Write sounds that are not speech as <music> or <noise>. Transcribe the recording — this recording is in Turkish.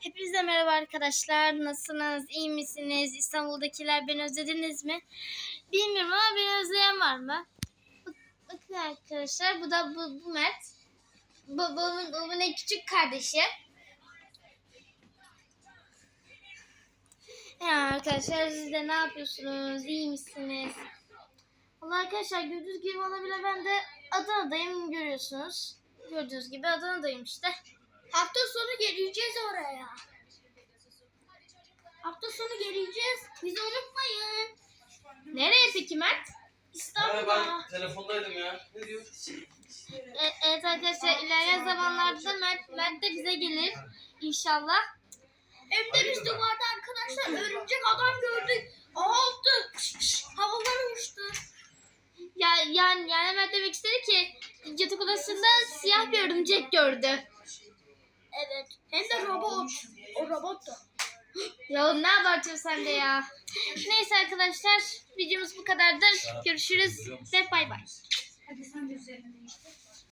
Hepinize merhaba arkadaşlar. Nasılsınız? İyi misiniz? İstanbul'dakiler beni özlediniz mi? Bilmiyorum ama beni özleyen var mı? Bak- Bakın arkadaşlar bu da bu, bu Mert. Babamın, babamın en küçük kardeşi. Ya arkadaşlar siz de ne yapıyorsunuz? İyi misiniz? Valla arkadaşlar gördüğünüz gibi bile ben de Adana'dayım görüyorsunuz. Gördüğünüz gibi Adana'dayım işte. Sonu geleceğiz oraya. Hafta sonu geleceğiz. Bizi unutmayın. Nereye peki Mert? Ha, İstanbul'a. ben telefondaydım ya. Ne diyor? E- evet arkadaşlar ilerleyen zamanlarda Mert, Mert de bize gelir inşallah. Hem de biz duvarda arkadaşlar örümcek adam gördük. Altı. Havalar uçtu. Ya yani yani Mert demek istedi ki yatak odasında siyah bir örümcek gördü. Evet. Hem de robot. O robot da. <gasps> Ya oğlum ne abartıyorsun sen de ya. <laughs> Neyse arkadaşlar videomuz bu kadardır. Görüşürüz ve bay bay.